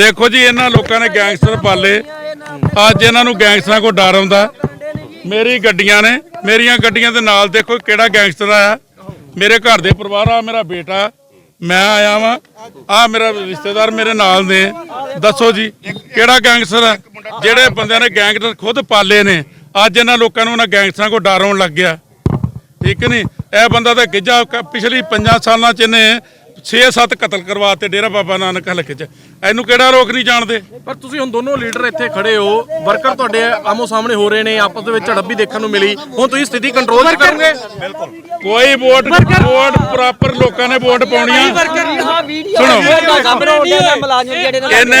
ਦੇਖੋ ਜੀ, ਇਹਨਾਂ ਲੋਕਾਂ ਨੇ ਗੈਂਗਸਟਰ ਪਾਲੇ। ਅੱਜ ਇਹਨਾਂ ਨੂੰ ਗੈਂਗਸਟਰਾਂ ਕੋ ਡਰ ਆਉਂਦਾ। ਮੇਰੀ ਗੱਡੀਆਂ ਨੇ, ਮੇਰੀਆਂ ਗੱਡੀਆਂ ਦੇ ਨਾਲ ਦੇਖੋ ਕਿਹੜਾ ਗੈਂਗਸਟਰ ਆਇਆ। ਮੇਰੇ ਘਰ ਦੇ ਪਰਿਵਾਰ ਆ, ਮੇਰਾ ਬੇਟਾ, ਮੈਂ ਆਇਆ ਵਾਂ। ਆ ਮੇਰਾ ਰਿਸ਼ਤੇਦਾਰ ਮੇਰੇ ਨਾਲ ਨੇ। ਦੱਸੋ ਜੀ, ਕਿਹੜਾ ਗੈਂਗਸਟਰ ਆ? ਜਿਹੜੇ ਬੰਦਿਆਂ ਨੇ ਗੈਂਗਸਟਰ ਖੁਦ ਪਾਲੇ ਨੇ। ਅੱਜ ਇਹਨਾਂ ਲੋਕਾਂ ਨੂੰ ਉਹਨਾਂ ਗੈਂਗਸਟਰਾਂ ਕੋ ਡਰ ਆਉਣ ਲੱਗ ਗਿਆ। ਠੀਕ ਨਹੀਂ? ਇਹ ਬੰਦਾ ਤਾਂ ਗਿੱਜਾ ਪਿਛਲੀ 5 ਸਾਲਾਂ ਚ ਇਹਨੇ 6-7 ਕਤਲ ਕਰਵਾਤੇ ਡੇਰਾ ਬਾਬਾ ਨਾਨਕ ਹਲਕੇ ਚ। ਇਹਨੂੰ ਕਿਹੜਾ ਰੋਕ ਨਹੀਂ ਜਾਣਦੇ? ਪਰ ਤੁਸੀਂ ਹੁਣ ਦੋਨੋਂ ਲੀਡਰ ਇੱਥੇ ਖੜੇ ਹੋ। ਵਰਕਰ ਤੁਹਾਡੇ ਆਮੋ ਸਾਹਮਣੇ ਹੋ ਰਹੇ ਨੇ ਆਪਸ ਦੇ ਵਿੱਚ ਝੜਪ ਵੀ ਦੇਖਣ ਨੂੰ ਮਿਲੀ। ਹੁਣ ਤੁਸੀਂ ਸਥਿਤੀ ਕੰਟਰੋਲ ਕਰੋਗੇ। ਕੋਈ ਵੋਟ ਵੋਟ ਪ੍ਰੋਪਰ ਲੋਕਾਂ ਨੇ ਵੋਟ ਪਾਉਣੀ ਆ। ਸੁਣੋ। ਇਹਨੇ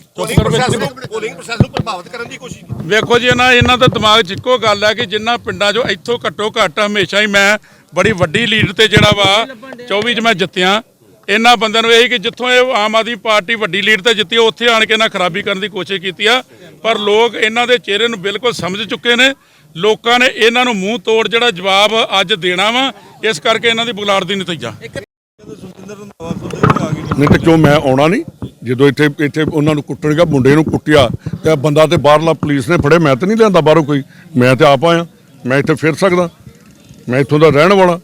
ਪੋਲਿੰਗ ਪ੍ਰੋਸੈਸ ਨੂੰ ਪ੍ਰਭਾਵਿਤ ਕਰਨ ਦੀ ਕੋਸ਼ਿਸ਼ ਕੀਤੀ। ਵੇਖੋ ਜੀ ਇਹਨਾਂ ਇਹਨਾਂ ਦਾ ਦਿਮਾਗ 'ਚ ਇੱਕੋ ਗੱਲ ਹੈ ਕਿ ਜਿੰਨਾ ਪਿੰਡਾਂ 'ਚੋਂ ਇੱਥੋਂ ਘੱਟੋ ਘੱਟ ਹਮੇਸ਼ਾ ਹੀ ਮੈਂ ਬੜੀ ਵੱਡੀ ਲੀਡ ਤੇ ਜਿਹੜਾ ਵਾ 24 'ਚ ਮੈਂ ਜਿੱਤਿਆ। ਇਹਨਾਂ ਬੰਦਿਆਂ ਨੂੰ ਇਹ ਕਿ ਜਿੱਥੋਂ ਇਹ ਆਮ ਆਦਮੀ ਪਾਰਟੀ ਵੱਡੀ ਲੀਡ ਤੇ ਜਿੱਤੀ ਉੱਥੇ ਆਣ ਕੇ ਇਹਨਾਂ ਖਰਾਬੀ ਕਰਨ ਦੀ ਕੋਸ਼ਿਸ਼ ਕੀਤੀ ਆ। ਪਰ ਲੋਕ ਇਹਨਾਂ ਦੇ ਚਿਹਰੇ ਨੂੰ ਬਿਲਕੁਲ ਸਮਝ ਚੁੱਕੇ ਨੇ। ਲੋਕਾਂ ਨੇ ਇਹਨਾਂ ਨੂੰ ਮੂੰਹ ਤੋੜ ਜਿਹੜਾ ਜਵਾਬ ਅੱਜ ਦੇਣਾ ਵਾ ਇਸ ਕਰਕੇ ਇਹਨਾਂ ਦੀ ਬੁਲਾੜ ਦੀ ਨਤੀਜਾ। ਨਹੀਂ ਤੇ ਕਿਉਂ? ਮੈਂ ਆਉਣਾ ਨਹੀਂ। ਜਦੋਂ ਇੱਥੇ ਇੱਥੇ ਉਹਨਾਂ ਨੂੰ ਕੁੱਟਣਗਾ ਮੁੰਡੇ ਨੂੰ ਕੁੱਟਿਆ ਤੇ ਬੰਦਾ ਤੇ ਬਾਹਰਲਾ ਪੁਲਿਸ ਨੇ ਫੜੇ ਮੈਂ ਤਾਂ ਨਹੀਂ ਲਿਆਂਦਾ ਬਾਹਰੋਂ ਕੋਈ। ਮੈਂ ਤੇ ਆਪ ਆਇਆ। ਮੈਂ ਇੱਥੇ ਫਿਰ ਸਕਦਾ। ਮੈਂ ਇੱਥੋਂ ਦਾ ਰਹਿਣ ਵਾਲਾ।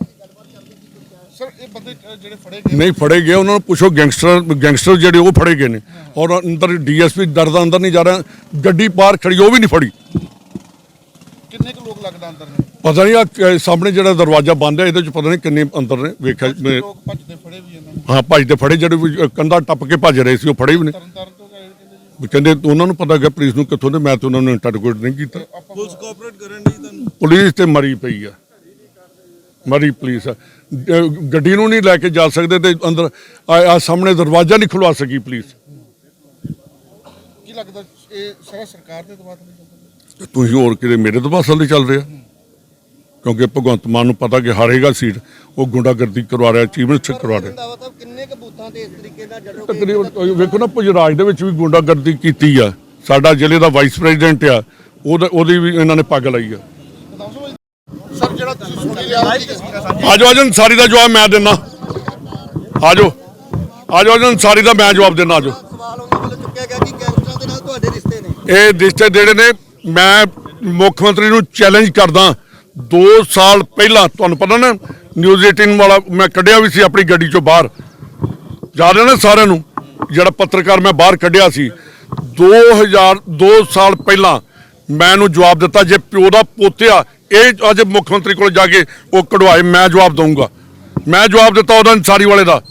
ਸਰ ਇਹ ਬੰਦੇ ਜਿਹੜੇ ਫੜੇ ਨਹੀਂ ਫੜੇ ਗਏ ਉਹਨਾਂ ਨੂੰ ਪੁੱਛੋ ਗੈਂਗਸਟਰ ਗੈਂਗਸਟਰ ਜਿਹੜੇ ਉਹ ਫੜੇ ਗਏ ਨੇ। ਔਰ ਅੰਦਰ ਡੀਐਸਪੀ ਦਰਦਾ ਅੰਦਰ ਨਹੀਂ ਜਾ ਰਿਹਾ। ਗੱਡੀ ਬਾਹਰ ਖੜੀ ਉਹ ਵੀ ਨਹੀਂ ਫੜੀ। ਕਿੰਨੇ ਲੱਗਦਾ ਅੰਦਰ ਨੇ? ਪਤਾ ਨਹੀਂ ਆ ਸਾਹਮਣੇ ਜਿਹੜਾ ਦਰਵਾਜ਼ਾ ਬੰਦ ਹੈ ਇਹਦੇ ਚ ਪਤਾ ਨਹੀਂ ਕਿੰਨੇ ਅੰਦਰ ਨੇ ਵੇਖਿਆ ਮੈਂ- ਲੋਕ ਭੱਜਦੇ ਫੜੇ ਵੀ ਇਹਨਾਂ ਨੂੰ। ਹਾਂ ਭੱਜਦੇ ਫੜੇ ਜਿਹੜੇ ਵੀ ਕੰਧਾ ਟੱਪ ਕੇ ਭੱਜ ਰਹੇ ਸੀ ਉਹ ਫੜੇ ਵੀ ਨੇ। ਤੋਂ ਗਏ ਕਹਿੰਦੇ ਜੀ। ਵੀ ਕਹਿੰਦੇ ਉਹਨਾਂ ਨੂੰ ਪਤਾ ਗਿਆ ਪੁਲਿਸ ਨੂੰ ਕਿੱਥੋਂ ਦੇ ਮੈਂ ਤੇ ਉਹਨਾਂ ਨੂੰ ਇੰਟਰਗੇਟ ਨਹੀਂ ਕੀਤਾ। ਪੁਲਿਸ ਕੋਆਪਰੇਟ ਕਰਨ ਦੀ ਤੁਹਾਨੂੰ? ਪੁਲਿਸ ਤੇ ਮਰੀ ਪਈ ਆ। ਮਰੀ ਪੁਲਿਸ ਆ। ਅਹ ਗੱਡੀ ਨੂੰ ਨਹੀਂ ਲੈ ਕੇ ਜਾ ਸਕਦੇ ਤੇ ਅੰਦਰ ਆ ਆ ਸਾਹਮਣੇ ਦਰਵਾਜ਼ਾ ਨਹੀਂ ਖੁਲਵਾ ਸਕੀ ਪੁਲਿਸ। ਕੀ ਲੱਗਦਾ ਇਹ ਸਾਰਾ ਸਰਕਾਰ ਦੇ ਦਬਾਅ ਤੇ ਨਹੀਂ ਚੱਲਦਾ? ਤੇ ਤੁਸੀਂ ਹੋਰ ਕਿਤੇ ਮੇਰੇ ਤੋਂ ਪਾਸਲ ਦੇ ਚੱਲ ਰਿਹਾ? ਕਿਉਂਕਿ ਭਗਵੰਤ ਮਾਨ ਨੂੰ ਪਤਾ ਕਿ ਹਾਰੇਗਾ ਸੀਟ ਉਹ ਗੁੰਡਾਗਰਦੀ ਕਰਵਾ ਰਿਹਾ ਚੀਫ ਮਿਨਿਸਟਰ ਕਰਵਾ ਰਿਹਾ। ਰੰਧਾਵਾ ਸਾਹਿਬ ਕਿੰਨੇ ਕੁ ਬੂਥਾਂ ਤੇ ਇਸ ਤਰੀਕੇ ਨਾਲ ਤਕਰੀਬਨ ਵੇਖੋ ਨਾ ਪੁਜਰਾਜ ਦੇ ਵਿੱਚ ਵੀ ਗੁੰਡਾਗਰਦੀ ਕੀਤੀ ਆ। ਸਾਡਾ ਜ਼ਿਲ੍ਹੇ ਦਾ ਵਾਈਸ ਪ੍ਰੈਜ਼ੀਡੈਂਟ ਆ। ਉਹਦਾ ਉਹਦੀ ਵੀ ਇਹਨਾਂ ਨੇ ਪੱਗ ਲਾਈ ਆ। ਸਰ ਜਿਹੜਾ ਤੁਸੀਂ ਸੁਣੀ ਲਿਆ ਕੀ ਕਿਸਮ ਆਜੋ ਆਜੋ ਸਾਰੀ ਦਾ ਜਵਾਬ ਮੈਂ ਦਿੰਦਾ। ਆਜੋ ਆਜੋ ਆਜੋ ਸਾਰੀ ਦਾ ਮੈਂ ਜਵਾਬ ਦਿੰਦਾ ਆਜੋ ਸਵਾਲ ਉਹਨਾਂ ਵੱਲੋਂ ਚੁੱਕਿਆ ਗਿਆ ਕਿ ਗੈਂਗਸਟਰਾਂ ਦੇ ਨਾਲ ਤੁਹਾਡੇ ਰਿਸ਼ਤੇ ਨੇ? ਇਹ ਰਿਸ਼ਤੇ ਜਿਹੜੇ ਨੇ ਮੈਂ ਮੁੱਖ ਮੰਤਰੀ ਨੂੰ ਚੈਲੰਜ ਕਰਦਾ। 2 ਸਾਲ ਪਹਿਲਾਂ, ਤੁਹਾਨੂੰ ਪਤਾ ਨਾ ਨਿਊਜ਼ 18 ਵਾਲਾ ਮੈਂ ਕੱਢਿਆ ਵੀ ਸੀ ਆਪਣੀ ਗੱਡੀ ਚੋਂ ਬਾਹਰ। ਯਾਦ ਹੈ ਨਾ ਸਾਰਿਆਂ ਨੂੰ, ਜਿਹੜਾ ਪੱਤਰਕਾਰ ਮੈਂ ਬਾਹਰ ਕੱਢਿਆ ਸੀ। 2000 2 ਸਾਲ ਪਹਿਲਾਂ ਮੈਂ ਇਹਨੂੰ ਜਵਾਬ ਦਿੱਤਾ, ਜੇ ਪਿਓ ਦਾ ਪੋਤਿਆ, ਇਹ ਅੱਜ ਮੁੱਖ ਮੰਤਰੀ ਕੋਲ ਜਾ ਕੇ ਉਹ ਕਢਵਾਏ, ਮੈਂ ਜਵਾਬ ਦਊਂਗਾ। ਮੈਂ ਜਵਾਬ ਦਿੱਤਾ ਉਹਦਾ ਅੰਸਾਰੀ ਵਾਲੇ ਦਾ।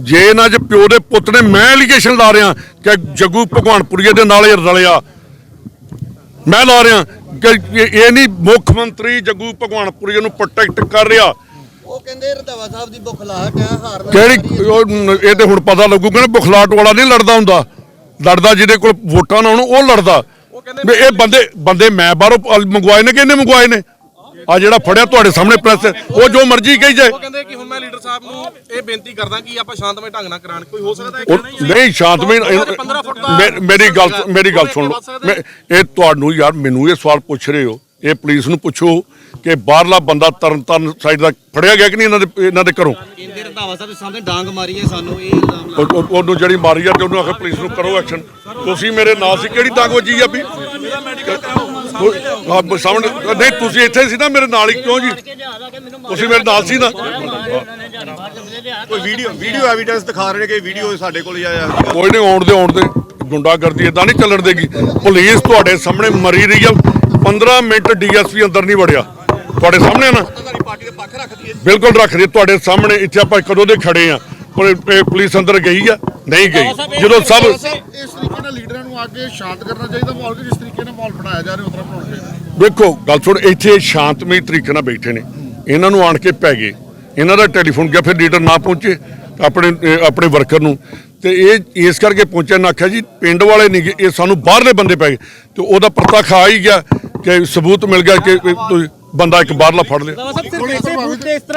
ਜੇ ਨਾ ਜੇ ਪਿਓ ਦੇ ਪੁੱਤ ਨੇ, ਮੈਂ ਐਲੀਗੇਸ਼ਨ ਲਾ ਰਿਹਾ ਕਿ ਜੱਗੂ ਭਗਵਾਨਪੁਰੀਏ ਦੇ ਨਾਲ ਇਹ ਰਲਿਆ। ਮੈਂ ਲਾ ਰਿਹਾ। ਕਿ ਇਹ ਨਹੀਂ ਮੁੱਖ ਮੰਤਰੀ ਜੱਗੂ ਭਗਵਾਨਪੁਰੀਏ ਨੂੰ ਪ੍ਰੋਟੈਕਟ ਕਰ ਰਿਹਾ। ਉਹ ਕਹਿੰਦੇ ਰੰਧਾਵਾ ਸਾਹਿਬ ਦੀ ਬੁਖਲਾਹਟ ਹੈ ਹਾਰ ਨਾਲ ਕਿਹੜੀ ਇਹ ਤੇ ਹੁਣ ਪਤਾ ਲੱਗੂਗਾ ਨਾ ਬੁਖਲਾਟ ਵਾਲਾ ਨਹੀਂ ਲੜਦਾ ਹੁੰਦਾ। ਲੜਦਾ ਜਿਹਦੇ ਕੋਲ ਵੋਟਾਂ ਨਾ ਹੋਣ ਉਹ ਲੜਦਾ। ਇਹ ਬੰਦੇ ਬੰਦੇ ਮੈਂ ਬਾਹਰੋਂ ਮੰਗਵਾਏ ਨੇ ਕਿ ਇਹਨੇ ਮੰਗਵਾਏ ਨੇ? ਆ ਜਿਹੜਾ ਫੜਿਆ ਤੁਹਾਡੇ ਸਾਹਮਣੇ ਪ੍ਰੈਸ ਉਹ ਜੋ ਮਰਜ਼ੀ ਕਹੀ ਜਾਏ। ਉਹ ਕਹਿੰਦੇ ਕਿ ਹੁਣ ਮੈਂ ਲੀਡਰ ਸਾਹਿਬ ਨੂੰ ਇਹ ਬੇਨਤੀ ਕਰਦਾ ਕਿ ਆਪਾਂ ਸ਼ਾਂਤਮਈ ਢੰਗ ਨਾਲ ਕਰਾਣ ਕੋਈ ਹੋ ਸਕਦਾ ਹੈ ਉਹ ਕਿ ਨਹੀਂ ਸ਼ਾਂਤਮਈ ਉਹਨਾਂ ਦੇ 15 ਫੁੱਟ ਦਾ ਮੇ- ਮੇਰੀ ਗੱਲ ਮੇਰੀ ਗੱਲ ਸੁਣ ਵੱਧ ਲਓ। ਸਕਦੇ ਮੈਂ ਇਹ ਤੁਹਾਨੂੰ ਯਾਰ ਮੈਨੂੰ ਇਹ ਸਵਾਲ ਪੁੱਛ ਰਹੇ ਹੋ। ਇਹ ਪੁਲਿਸ ਨੂੰ ਪੁੱਛੋ ਕਿ ਬਾਹਰਲਾ ਬੰਦਾ ਤਰਨ ਤਾਰਨ ਸਾਈਡ ਦਾ ਫੜਿਆ ਗਿਆ ਕਿ ਨਹੀਂ ਇਹਨਾਂ ਦੇ ਇਹਨਾਂ ਦੇ ਘਰੋਂ? ਕਹਿੰਦੇ ਰੰਧਾਵਾ ਸਾਹਿਬ ਦੇ ਸਾਹਮਣੇ ਡਾਂਗ ਮਾਰੀ ਹੈ ਸਾਨੂੰ ਇਹ ਇਲਜ਼ਾਮ ਲਾ ਉਹਨੂੰ ਜਿਹੜੀ ਮਾਰੀ ਆ ਤੇ ਉਹਨੂੰ ਆਖੇ ਪੁਲਿਸ ਨੂੰ ਕਰੋ ਐਕਸ਼ਨ ਤੁਸੀਂ ਮੇਰੇ ਨਾਲ ਸੀ ਕਿਹੜੀ ਤੰਗ ਵੱਜੀ ਆ ਵੀ? ਹਾਂ ਸਾਹਮਣੇ ਨਹੀਂ ਤੁਸੀਂ ਇੱਥੇ ਸੀ ਨਾ ਮੇਰੇ ਨਾਲ ਹੀ ਕਿਉਂ ਜੀ? ਤੁਸੀਂ ਮੇਰੇ ਨਾਲ ਸੀ ਨਾ। ਕੋਈ ਵੀਡੀਓ ਵੀਡੀਓ ਐਵੀਡੈਂਸ ਦਿਖਾ ਰਹੇ ਨੇ ਕਿ ਵੀਡੀਓ ਸਾਡੇ ਕੋਲ ਹੀ ਆਇਆ ਕੋਈ ਨਹੀਂ ਆਉਣ ਦੇ ਆਉਣ ਦੇ ਗੁੰਡਾਗਰਦੀ ਇਦਾਂ ਨਹੀਂ ਚੱਲਣ ਦੇਗੀ। ਪੁਲਿਸ ਤੁਹਾਡੇ ਸਾਹਮਣੇ ਮਰੀ ਰਹੀ ਆ। 15 ਮਿੰਟ ਡੀਐਸਪੀ ਅੰਦਰ ਨਹੀਂ ਵੜਿਆ। ਤੁਹਾਡੇ ਸਾਹਮਣੇ ਨਾ? ਬਿਲਕੁਲ ਰੱਖ ਰਹੀ ਤੁਹਾਡੇ ਸਾਹਮਣੇ ਇੱਥੇ ਆਪਾਂ ਕਦੋਂ ਦੇ ਖੜੇ ਆ? ਪੁਲਿਸ ਅੰਦਰ ਗਈ ਆ? ਨਹੀਂ ਗਈ। ਜਦੋਂ ਸਭ ਸਾਹਿਬ ਇਸ ਤਰੀਕੇ ਨਾਲ ਲੀਡਰਾਂ ਨੂੰ ਅੱਗੇ ਸ਼ਾਂਤ ਕਰਨਾ ਚਾਹੀਦਾ ਮਾਹੌਲ ਕਿ ਜਿਸ ਤਰੀਕੇ ਨਾਲ ਮਾਹੌਲ ਬਣਾਇਆ ਜਾ ਰਿਹਾ ਉਸ ਤਰ੍ਹਾਂ ਬਣਾਉਣਾ ਚਾਹੀਦਾ? ਵੇਖੋ ਗੱਲ ਸੁਣ ਇੱਥੇ ਸ਼ਾਂਤਮਈ ਤਰੀਕੇ ਨਾਲ ਬੈਠੇ ਨੇ। ਇਹਨਾਂ ਨੂੰ ਆਣ ਕੇ ਪੈ ਗਏ। ਇਹਨਾਂ ਦਾ ਟੈਲੀਫੋਨ ਗਿਆ ਫਿਰ ਲੀਡਰ ਨਾ ਪਹੁੰਚੇ ਆਪਣੇ ਆਪਣੇ ਵਰਕਰ ਨੂੰ। ਤੇ ਇਹ ਇਸ ਕਰਕੇ ਪਹੁੰਚਿਆ ਨਾ ਆਖਿਆ ਜੀ ਪਿੰਡ ਵਾਲੇ ਨਹੀਂ ਇਹ ਸਾਨੂੰ ਬਾਹਰਲੇ ਬੰਦੇ ਪੈ ਗਏ। ਤੇ ਉਹਦਾ ਪਰਤਾ ਖਾ ਹੀ ਗਿਆ ਕਿ ਸਬੂਤ ਮਿਲ ਗਿਆ ਕਿ ਤੁਸੀਂ ਬੰਦਾ ਇੱਕ ਬਾਹਰਲਾ ਫੜ ਲਿਆ।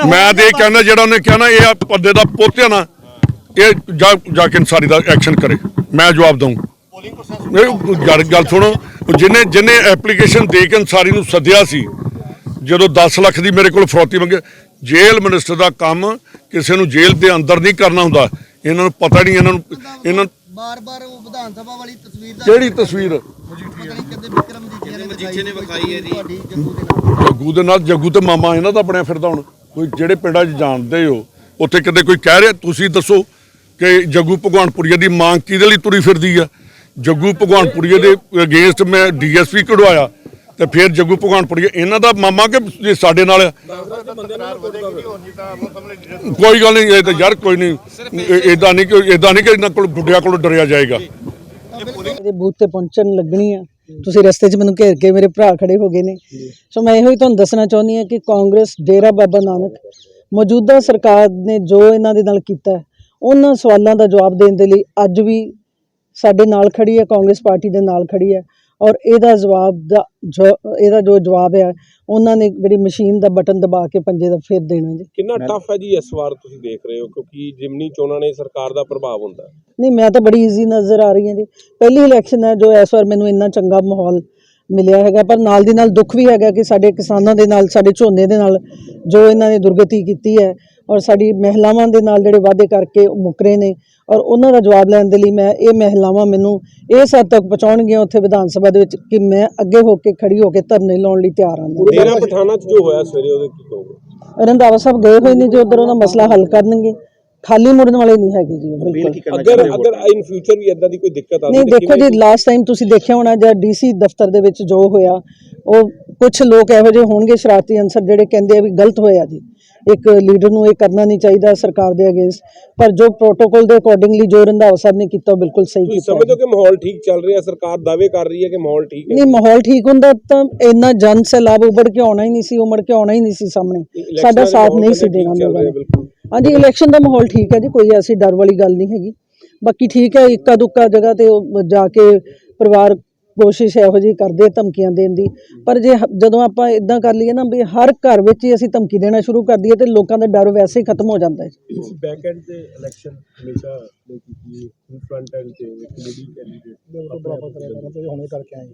ਮੈਂ ਤੇ ਇਹ ਕਹਿੰਦਾ ਜਿਹੜਾ ਉਹਨੇ ਕਿਹਾ ਨਾ ਇਹ ਆ ਪੱਦੇ ਦਾ ਪੋਤਿਆ ਨਾ ਇਹ ਜਾ ਕੇ ਇਨਸਾਰੀ ਦਾ ਐਕਸ਼ਨ ਕਰੇ। ਮੈਂ ਜਵਾਬ ਦਊਂਗਾ ਇਹ ਗੱਲ ਗੱਲ ਸੁਣੋ। ਜਿਹਨੇ ਜਿਹਨੇ ਐਪਲੀਕੇਸ਼ਨ ਦੇ ਕੇ ਅਨਸਾਰੀ ਨੂੰ ਸੱਦਿਆ ਸੀ ਜਦੋਂ 10 ਲੱਖ ਦੀ ਮੇਰੇ ਕੋਲ ਫਰੌਤੀ ਮੰਗੇ ਜੇਲ੍ਹ ਮਿਨਿਸਟਰ ਦਾ ਕੰਮ ਕਿਸੇ ਨੂੰ ਜੇਲ੍ਹ ਦੇ ਅੰਦਰ ਨਹੀਂ ਕਰਨਾ ਹੁੰਦਾ। ਇਹਨਾਂ ਨੂੰ ਪਤਾ ਨਹੀਂ ਇਹਨਾਂ ਨੂੰ ਇਹਨਾਂ ਬਾਰ-ਬਾਰ ਉਹ ਵਿਧਾਨ ਸਭਾ ਵਾਲੀ ਤਸਵੀਰ ਦਾ ਕਿਹੜੀ ਤਸਵੀਰ? ਪਤਾ ਨਹੀਂ ਵਿਕਰਮ ਨੇ ਵਿਖਾਈ ਹੈ ਜੀ। ਜੱਗੂ ਦੇ ਨਾਲ। ਜੱਗੂ ਤੇ ਮਾਮਾ ਇਹਨਾਂ ਦਾ ਬਣਿਆ ਫਿਰਦਾ ਹੁਣ। ਕੋਈ ਜਿਹੜੇ ਪਿੰਡਾਂ 'ਚ ਜਾਣਦੇ ਹੋ ਉੱਥੇ ਕਿਤੇ ਕੋਈ ਕਹਿ ਰਿਹਾ ਤੁਸੀਂ ਦੱਸੋ ਕਿ ਜੱਗੂ ਭਗਵਾਨਪੁਰੀਆ ਦੀ ਮੰਗ ਕਿਹਦੇ ਲਈ ਤੁਰੀ ਫਿਰਦੀ ਆ? ਜੱਗੂ ਭਗਵਾਨਪੁਰੀਆ ਦੇ ਅਗੇਂਸਟ ਮੈਂ ਡੀਐਸਪੀ ਕਢਵਾਇਆ ਤੇ ਫਿਰ ਜੱਗੂ ਭਗਵਾਨਪੁਰੀਆ ਇਹਨਾਂ ਦਾ ਮਾਮਾ ਕਿ ਜੇ ਸਾਡੇ ਨਾਲ ਕੋਈ ਗੱਲ ਨਹੀਂ, ਇਹ ਤਾਂ ਯਾਰ ਕੋਈ ਨਹੀਂ ਇਦਾਂ ਨਹੀਂ ਕਿ ਇਦਾਂ ਨਹੀਂ ਕਿ ਇਹਨਾਂ ਕੋਲ ਗੁੱਡਿਆਂ ਕੋਲ ਡਰਿਆ ਜਾਏਗਾ। ਦੇ ਬੂਥ ਤੇ ਪਹੁੰਚਣ ਲੱਗਣੀ ਆ। ਤੁਸੀਂ ਰਸਤੇ 'ਚ ਮੈਨੂੰ ਘੇਰ ਕੇ ਮੇਰੇ ਭਰਾ ਖੜੇ ਹੋ ਗਏ ਨੇ। ਸੋ ਮੈਂ ਇਹੋ ਹੀ ਤੁਹਾਨੂੰ ਦੱਸਣਾ ਚਾਹੁੰਦੀ ਹਾਂ ਕਿ ਕਾਂਗਰਸ, ਡੇਰਾ ਬਾਬਾ ਨਾਨਕ, ਮੌਜੂਦਾ ਸਰਕਾਰ ਨੇ ਜੋ ਇਹਨਾਂ ਦੇ ਨਾਲ ਕੀਤਾ, ਉਹਨਾਂ ਸਵਾਲਾਂ ਦਾ ਜਵਾਬ ਦੇਣ ਦੇ ਲਈ ਅੱਜ ਵੀ ਸਾਡੇ ਨਾਲ ਖੜੀ ਹੈ ਕਾਂਗਰਸ ਪਾਰਟੀ ਦੇ ਨਾਲ ਖੜੀ ਹੈ ਔਰ ਇਹਦਾ ਜਵਾਬ ਦਾ ਜੋ- ਇਹਦਾ ਜੋ ਜਵਾਬ ਹੈ ਉਹਨਾਂ ਨੇ ਜਿਹੜੀ ਮਸ਼ੀਨ ਦਾ ਬਟਨ ਦਬਾ ਕੇ ਪੰਜੇ ਦਾ ਫੇਰ ਦੇਣਾ ਜੀ। ਕਿੰਨਾ ਟਫ ਹੈ ਜੀ ਇਸ ਵਾਰ ਤੁਸੀਂ ਦੇਖ ਰਹੇ ਹੋ ਕਿਉਂਕਿ ਜਿਮਨੀ ਚੋਣਾਂ ਨੇ ਸਰਕਾਰ ਦਾ ਪ੍ਰਭਾਵ ਹੁੰਦਾ ਨਹੀਂ ਮੈਂ ਤਾਂ ਬੜੀ ਈਜ਼ੀ ਨਜ਼ਰ ਆ ਰਹੀ ਹਾਂ ਜੀ। ਪਹਿਲੀ ਇਲੈਕਸ਼ਨ ਹੈ ਜੋ ਇਸ ਵਾਰ ਮੈਨੂੰ ਇੰਨਾ ਚੰਗਾ ਮਾਹੌਲ ਮਿਲਿਆ ਹੈਗਾ ਪਰ ਨਾਲ ਦੀ ਨਾਲ ਦੁੱਖ ਵੀ ਹੈਗਾ ਕਿ ਸਾਡੇ ਕਿਸਾਨਾਂ ਦੇ ਨਾਲ ਸਾਡੇ ਝੋਨੇ ਦੇ ਨਾਲ ਜੋ ਇਹਨਾਂ ਨੇ ਦੁਰਗਤੀ ਕੀਤੀ ਹੈ ਔਰ ਸਾਡੀ ਮਹਿਲਾਵਾਂ ਦੇ ਨਾਲ ਜਿਹੜੇ ਵਾਅਦੇ ਕਰਕੇ ਉਹ ਮੁੱਕਰੇ ਨੇ ਔਰ ਉਹਨਾਂ ਦਾ ਜਵਾਬ ਲੈਣ ਦੇ ਲਈ ਮੈਂ ਇਹ ਮਹਿਲਾਵਾਂ ਮੈਨੂੰ ਇਸ ਹੱਦ ਤੱਕ ਪਹੁੰਚਾਉਣਗੀਆਂ ਉੱਥੇ ਵਿਧਾਨ ਸਭਾ ਦੇ ਵਿੱਚ ਕਿ ਮੈਂ ਅੱਗੇ ਹੋ ਕੇ ਖੜੀ ਹੋ ਕੇ ਧਰਨੇ ਲਾਉਣ ਲਈ ਤਿਆਰ ਹਾਂ। ਡੇਰਾ ਪਠਾਣਾ 'ਚ ਜੋ ਹੋਇਆ ਸਵੇਰੇ ਉਹਦੇ ਕੀ ਕਹੋਗੇ? ਰੰਧਾਵਾ ਸਾਹਿਬ ਗਏ ਹੋਏ ਨੇ ਜੋ ਉਧਰ ਉਹਦਾ ਮਸਲਾ ਹੱਲ ਕਰਨਗੇ। ਖਾਲੀ ਮੁੜਨ ਵਾਲੇ ਨਹੀਂ ਹੈਗੇ ਜੀ ਬਿਲਕੁਲ। ਅਗਰ ਅਗਰ ਇਨ ਫਿਊਚਰ ਵੀ ਇਦਾਂ ਦੀ ਕੋਈ ਦਿੱਕਤ ਆਉਂਦੀ ਨਹੀਂ ਦੇਖੋ ਜੀ ਲਾਸਟ ਟਾਈਮ ਤੁਸੀਂ ਦੇਖਿਆ ਹੋਣਾ ਜਦ ਡੀਸੀ ਦਫ਼ਤਰ ਦੇ ਵਿੱਚ ਜੋ ਹੋਇਆ ਉਹ ਕੁਝ ਲੋਕ ਇਹੋ ਜਿਹੇ ਹੋਣਗੇ ਸ਼ਰਾਰਤੀ ਅਨਸਰ ਜਿਹੜੇ ਕਹਿੰਦੇ ਆ ਵੀ ਗਲਤ ਹੋਇਆ ਜੀ। ਇੱਕ ਲੀਡਰ ਨੂੰ ਇਹ ਕਰਨਾ ਨਹੀਂ ਚਾਹੀਦਾ ਸਰਕਾਰ ਦੇ ਅਗੇਂਸਟ ਪਰ ਜੋ ਪ੍ਰੋਟੋਕਾਲ ਦੇ ਅਕੋਰਡਿੰਗਲੀ ਜੋ ਰੰਧਾਵਾ ਸਾਹਿਬ ਨੇ ਕੀਤਾ ਬਿਲਕੁਲ ਸਹੀ ਕੀਤਾ ਸਮਝਦੇ ਹੋ ਕਿ ਮਾਹੌਲ ਠੀਕ ਚੱਲ ਰਿਹਾ ਸਰਕਾਰ ਦਾਅਵੇ ਕਰ ਰਹੀ ਹੈ ਕਿ ਮਾਹੌਲ ਠੀਕ ਹੈ? ਨਹੀਂ ਮਾਹੌਲ ਠੀਕ ਹੁੰਦਾ ਤਾਂ ਇੰਨਾ ਜਨ ਸੈਲਾਬ ਉਭੜ ਕੇ ਆਉਣਾ ਹੀ ਨਹੀਂ ਸੀ ਉਮੜ ਕੇ ਆਉਣਾ ਹੀ ਨਹੀਂ ਸੀ ਸਾਹਮਣੇ। ਸਾਡਾ ਸਾਥ ਨਹੀਂ ਸੀ ਦੇਣਾ ਲੋਕਾਂ ਨੇ। ਹਾਂਜੀ ਇਲੈਕਸ਼ਨ ਦਾ ਮਾਹੌਲ ਠੀਕ ਹੈ ਜੀ ਕੋਈ ਐਸੀ ਡਰ ਵਾਲੀ ਗੱਲ ਨਹੀਂ ਹੈਗੀ। ਬਾਕੀ ਠੀਕ ਹੈ ਇੱਕਾ ਦੁੱਕਾ ਜਗ੍ਹਾ ਤੇ ਜਾ ਕੇ ਪਰਿਵਾਰ ਕੋਸ਼ਿਸ਼ ਇਹੋ ਜਿਹੀ ਕਰਦੇ ਧਮਕੀਆਂ ਦੇਣ ਦੀ। ਪਰ ਜੇ ਹ- ਜਦੋਂ ਆਪਾਂ ਇਦਾਂ ਕਰ ਲਈਏ ਨਾ ਵੀ ਹਰ ਘਰ ਵਿੱਚ ਹੀ ਅਸੀਂ ਧਮਕੀ ਦੇਣਾ ਸ਼ੁਰੂ ਕਰ ਦਈਏ ਤੇ ਲੋਕਾਂ ਦਾ ਡਰ ਵੈਸੇ ਹੀ ਖਤਮ ਹੋ ਜਾਂਦਾ ਹੈ। ਬੈਕ ਐਂਡ ਤੇ ਇਲੈਕਸ਼ਨ ਹਮੇਸ਼ਾ ਲਈ ਕੀਤੀ ਫਰੰਟ ਐਂਡ ਤੇ ਇੱਕ ਲੇਡੀ ਕੈਂਡੀਡੇਟ ਬਰਾਬਰ ਕਰਿਆ ਤੁਸੀਂ ਹੁਣੇ ਕਰਕੇ ਆਏ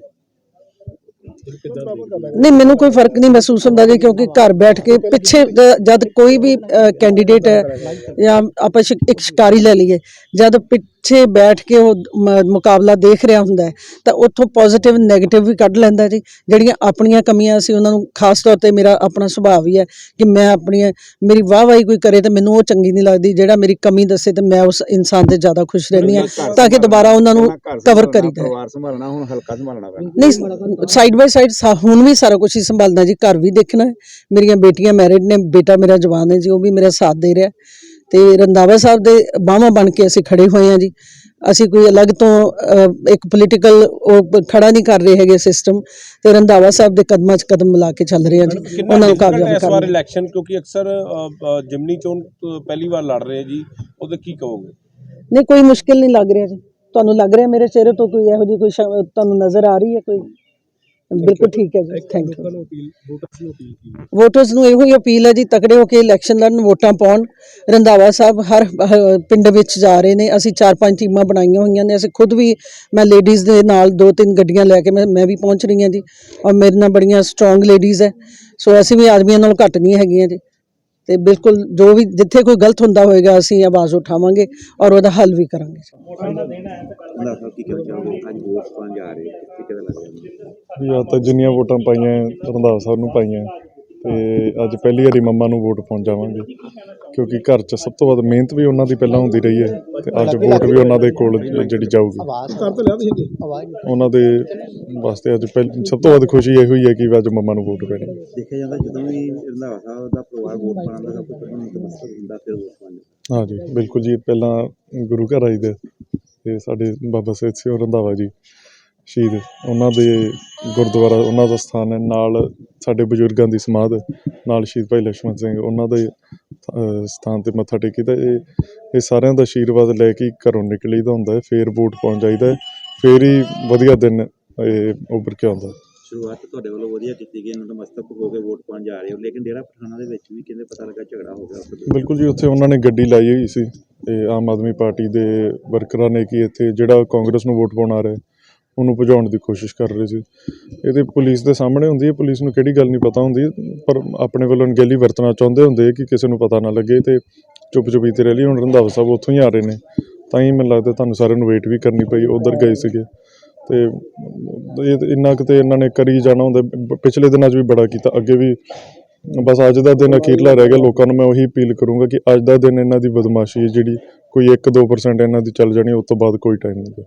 ਨਹੀਂ ਮੈਨੂੰ ਕੋਈ ਫ਼ਰਕ ਨਹੀਂ ਮਹਿਸੂਸ ਹੁੰਦਾ ਜੀ ਕਿਉਂਕਿ ਘਰ ਬੈਠ ਕੇ ਪਿੱਛੇ ਜ- ਜਦ ਕੋਈ ਵੀ ਕੈਂਡੀਡੇਟ ਹੈ ਜਾਂ ਆਪਾਂ ਸ਼ਿਕ- ਇੱਕ ਸ਼ਿਕਾਰੀ ਲੈ ਲਈਏ ਜਦ ਪਿੱਛੇ ਬੈਠ ਕੇ ਉਹ ਮੁਕਾਬਲਾ ਦੇਖ ਰਿਹਾ ਹੁੰਦਾ ਹੈ ਤਾਂ ਉੱਥੋਂ ਪੋਜ਼ਿਟਿਵ ਨੈਗੇਟਿਵ ਵੀ ਕੱਢ ਲੈਂਦਾ ਜੀ। ਜਿਹੜੀਆਂ ਆਪਣੀਆਂ ਕਮੀਆਂ ਸੀ ਉਹਨਾਂ ਨੂੰ ਖਾਸ ਤੌਰ ਤੇ ਮੇਰਾ ਆਪਣਾ ਸੁਭਾਅ ਵੀ ਹੈ ਕਿ ਮੈਂ ਆਪਣੀਆਂ ਮੇਰੀ ਵਾਹ ਵਾਹੀ ਕੋਈ ਕਰੇ ਤਾਂ ਮੈਨੂੰ ਉਹ ਚੰਗੀ ਨਹੀਂ ਲੱਗਦੀ। ਜਿਹੜਾ ਮੇਰੀ ਕਮੀ ਦੱਸੇ ਤੇ ਮੈਂ ਉਸ ਇਨਸਾਨ ਤੇ ਜ਼ਿਆਦਾ ਖੁਸ਼ ਰਹਿੰਦੀ ਹਾਂ ਤਾਂ ਕਿ ਦੁਬਾਰਾ ਉਹਨਾਂ ਨੂੰ ਕਵਰ ਕਰੀਦਾ ਪਰਿਵਾਰ ਸੰਭਾਲਣਾ ਹੁਣ ਹਲਕਾ ਸੰਭਾਲਣਾ ਪੈਣਾ। ਨਹੀਂ ਸਾਈਡ ਬਾਈ ਸਾਈਡ ਹੁਣ ਵੀ ਸਾਰਾ ਕੁਝ ਹੀ ਸੰਭਾਲਣਾ ਜੀ ਘਰ ਵੀ ਦੇਖਣਾ ਮੇਰੀਆਂ ਬੇਟੀਆਂ ਮੈਰਿਡ ਨੇ ਬੇਟਾ ਮੇਰਾ ਜਵਾਨ ਹੈ ਜੀ ਉਹ ਵੀ ਮੇਰਾ ਸਾਥ ਦੇ ਰਿਹਾ ਤੇ ਰੰਦਾਵਾ ਸਾਹਿਬ ਦੇ ਬਾਹਾਂ ਬਣ ਕੇ ਅਸੀਂ ਖੜੇ ਹੋਏ ਹਾਂ ਜੀ। ਅਸੀਂ ਕੋਈ ਅਲੱਗ ਤੋਂ ਇੱਕ ਪੋਲੀਟੀਕਲ ਖੜਾ ਨਹੀਂ ਕਰ ਰਹੇ ਹੈਗੇ ਸਿਸਟਮ ਤੇ ਰੰਦਾਵਾ ਸਾਹਿਬ ਦੇ ਕਦਮਾਂ 'ਚ ਕਦਮ ਮਿਲਾ ਕੇ ਚੱਲ ਰਹੇ ਹਾਂ ਜੀ। ਉਹਨਾਂ ਨੂੰ ਕਾਮਯਾਬ ਇਸ ਵਾਰ ਕਰਨਾ। ਇਲੈਕਸ਼ਨ ਕਿਉਂਕਿ ਅਕਸਰ ਜਿਮਨੀ ਚੋਣ ਪਹਿਲੀ ਵਾਰ ਲੜ ਰਹੇ ਜੀ। ਉਹਦੇ ਕੀ ਕਹੋਗੇ? ਨਹੀਂ ਕੋਈ ਮੁਸ਼ਕਿਲ ਨਹੀਂ ਲੱਗ ਰਿਹਾ ਜੀ। ਤੁਹਾਨੂੰ ਲੱਗ ਰਿਹਾ ਮੇਰੇ ਚਿਹਰੇ ਤੋਂ ਕੋਈ ਇਹੋ ਜਿਹੀ ਕੋਈ ਤੁਹਾਨੂੰ ਨਜ਼ਰ ਆ ਰਹੀ ਹੈ ਕੋਈ? ਬਿਲਕੁਲ ਠੀਕ ਹੈ ਜੀ ਥੈਂਕ ਯੂ ਨੂੰ ਅਪੀਲ ਵੋਟਰਸ ਨੂੰ ਅਪੀਲ ਕੀ ਵੋਟਰਸ ਨੂੰ ਇਹੋ ਹੀ ਅਪੀਲ ਹੈ ਜੀ ਤਕੜੇ ਹੋ ਕੇ ਇਲੈਕਸ਼ਨ ਲੜਨ ਵੋਟਾਂ ਪਾਉਣ। ਰੰਧਾਵਾ ਸਾਹਿਬ ਹਰ ਪਿੰਡ ਵਿੱਚ ਜਾ ਰਹੇ ਨੇ ਅਸੀਂ ਚਾਰ ਪੰਜ ਟੀਮਾਂ ਬਣਾਈਆਂ ਹੋਈਆਂ ਨੇ ਅਸੀਂ ਖੁਦ ਵੀ ਮੈਂ ਲੇਡੀਜ਼ ਦੇ ਨਾਲ ਦੋ ਤਿੰਨ ਗੱਡੀਆਂ ਲੈ ਕੇ ਮੈਂ ਮੈਂ ਵੀ ਪਹੁੰਚ ਰਹੀ ਹਾਂ ਜੀ ਔਰ ਮੇਰੇ ਨਾਲ ਬੜੀਆਂ ਸਟਰੋਂਗ ਲੇਡੀਜ਼ ਹੈ। ਸੋ ਅਸੀਂ ਵੀ ਆਦਮੀਆਂ ਨਾਲੋਂ ਘੱਟ ਨਹੀਂ ਹੈਗੀਆਂ ਜੀ। ਤੇ ਬਿਲਕੁਲ ਜੋ ਵੀ ਜਿੱਥੇ ਕੋਈ ਗਲਤ ਹੁੰਦਾ ਹੋਏਗਾ ਅਸੀਂ ਆਵਾਜ਼ ਉਠਾਵਾਂਗੇ ਔਰ ਉਹਦਾ ਹੱਲ ਵੀ ਕਰਾਂਗੇ। ਕੀ ਕਹਿਣਾ ਚਾਹੋਗੇ? ਅੱਜ ਵੋਟ ਪਾਉਣ ਜਾ ਤਾਂ ਜਿੰਨੀਆਂ ਵੋਟਾਂ ਪਾਈਆਂ ਰੰਧਾਵਾ ਸਾਹਿਬ ਨੂੰ ਪਾਈਆਂ। ਤੇ ਅੱਜ ਪਹਿਲੀ ਵਾਰੀ ਮੰਮਾ ਨੂੰ ਵੋਟ ਪਾਉਣ ਜਾਵਾਂਗੇ। ਕਿਉਂਕਿ ਘਰ 'ਚ ਸਭ ਤੋਂ ਵੱਧ ਮਿਹਨਤ ਵੀ ਉਹਨਾਂ ਦੀ ਪਹਿਲਾਂ ਹੁੰਦੀ ਰਹੀ ਹੈ ਤੇ ਅੱਜ ਵੋਟ ਵੀ ਉਹਨਾਂ ਦੇ ਕੋਲ ਜਿਹੜੀ ਜਾਊਗੀ। ਉਹਨਾਂ ਦੇ ਵਾਸਤੇ ਅੱਜ ਪਹਿਲ- ਸਭ ਤੋਂ ਵੱਧ ਖੁਸ਼ੀ ਇਹ ਹੋਈ ਹੈ ਕਿ ਅੱਜ ਮੰਮਾ ਨੂੰ ਵੋਟ ਪੈਣੀ। ਦੇਖਿਆ ਜਾਂਦਾ ਜਦੋਂ ਵੀ ਰੰਧਾਵਾ ਸਾਹਿਬ ਦਾ ਪਰਿਵਾਰ ਵੋਟ ਪਾਉਣ ਦਾ ਸਭ ਤੋਂ ਪਹਿਲਾਂ ਨਤਮਸਤਕ ਹੁੰਦਾ ਫਿਰ ਵੋਟ ਪਾਉਂਦਾ ਹਾਂਜੀ ਬਿਲਕੁਲ ਜੀ ਪਹਿਲਾਂ ਗੁਰੂ ਘਰ ਆਈਦਾ ਤੇ ਸਾਡੇ ਬਾਬਾ ਸੇਤ ਸਿੰਘ ਰੰਧਾਵਾ ਜੀ। ਸ਼ਹੀਦ। ਉਹਨਾਂ ਦੇ ਗੁਰਦੁਆਰਾ ਉਹਨਾਂ ਦਾ ਸਥਾਨ ਹੈ ਨਾਲ ਸਾਡੇ ਬਜ਼ੁਰਗਾਂ ਦੀ ਸਮਾਧ ਨਾਲ ਸ਼ਹੀਦ ਭਾਈ ਲక్ష్మణ ਸਿੰਘ। ਉਹਨਾਂ ਦੇ ਸਥਾਨ ਤੇ ਮੱਥਾ ਟੇਕੀ ਟੇਕੀਦਾ ਇਹ ਇਹ ਸਾਰਿਆਂ ਦਾ ਆਸ਼ੀਰਵਾਦ ਲੈ ਕੇ ਘਰੋਂ ਨਿਕਲੀ ਨਿਕਲੀਦਾ ਹੁੰਦਾ ਹੈ। ਫੇਰ ਬੂਟ ਪਾਉਣ ਜਾਈਦਾ ਫੇਰ ਹੀ ਵਧੀਆ ਦਿਨ ਇਹ ਉੱਪਰ ਕੇ ਆਉਂਦਾ ਸ਼ੁਰੂਆਤ ਤੁਹਾਡੇ ਵੱਲੋਂ ਵਧੀਆ ਕੀਤੀ ਗਈ। ਨਤਮਸਤਕ ਹੋ ਕੇ ਵੋਟ ਪਾਉਣ ਜਾ ਰਹੇ ਹੋ। ਲੇਕਿਨ ਡੇਰਾ ਪਠਾਣਾ ਦੇ ਵਿੱਚ ਵੀ ਕਹਿੰਦੇ ਪਤਾ ਲੱਗਾ ਝਗੜਾ ਹੋ ਗਿਆ ਬਿਲਕੁਲ ਜੀ ਉੱਥੇ ਉਹਨਾਂ ਨੇ ਗੱਡੀ ਲਾਈ ਹੋਈ ਸੀ। ਤੇ ਆਮ ਆਦਮੀ ਪਾਰਟੀ ਦੇ ਵਰਕਰਾਂ ਨੇ ਕਿ ਇੱਥੇ ਜਿਹੜਾ ਕਾਂਗਰਸ ਨੂੰ ਵੋਟ ਪਾਉਣ ਆ ਰਿਹਾ ਉਹਨੂੰ ਭਜਾਉਣ ਦੀ ਕੋਸ਼ਿਸ਼ ਕਰ ਰਹੇ ਸੀ। ਇਹ ਇਹਦੇ ਪੁਲਿਸ ਦੇ ਸਾਹਮਣੇ ਹੁੰਦੀ ਹੈ, ਪੁਲਿਸ ਨੂੰ ਕਿਹੜੀ ਗੱਲ ਨਹੀਂ ਪਤਾ ਹੁੰਦੀ, ਪਰ ਆਪਣੇ ਵੱਲੋਂ ਅਣਗਹਿਲੀ ਵਰਤਣਾ ਚਾਹੁੰਦੇ ਹੁੰਦੇ ਕਿ ਕਿਸੇ ਨੂੰ ਪਤਾ ਨਾ ਲੱਗੇ ਤੇ ਚੁੱਪ ਚੁਪੀਤੇ ਰਹਿ ਲਈ ਹੁਣ ਰੰਧਾਵਾ ਸਾਹਿਬ ਉੱਥੋਂ ਹੀ ਆ ਰਹੇ ਨੇ, ਤਾਂ ਹੀ ਮੈਨੂੰ ਲੱਗਦਾ ਤੁਹਾਨੂੰ ਸਾਰਿਆਂ ਨੂੰ ਵੇਟ ਵੀ ਕਰਨੀ ਪਈ, ਉਧਰ ਗਏ ਸੀਗੇ। ਤੇ ਇਹ ਇੰਨਾ ਕੁ ਤੇ ਇਹਨਾਂ ਨੇ ਕਰੀ ਜਾਣਾ ਹੁੰਦਾ, ਪਿਛਲੇ ਦਿਨਾਂ 'ਚ ਵੀ ਬੜਾ ਕੀਤਾ, ਅੱਗੇ ਵੀ ਬਸ ਅੱਜ ਦਾ ਦਿਨ ਅਖੀਰਲਾ ਰਹਿ ਗਿਆ। ਲੋਕਾਂ ਨੂੰ ਮੈਂ ਉਹੀ ਅਪੀਲ ਕਰੂੰਗਾ ਕਿ ਅੱਜ ਦਾ ਦਿਨ ਇਹਨਾਂ ਦੀ ਬਦਮਾਸ਼ੀ ਹੈ, ਜਿਹੜੀ ਕੋਈ 1-2% ਇਹਨਾਂ ਦੀ ਚੱਲ ਜਾਣੀ, ਉਸ ਤੋਂ ਬਾਅਦ ਕੋਈ ਟਾਈਮ ਨਹੀਂ।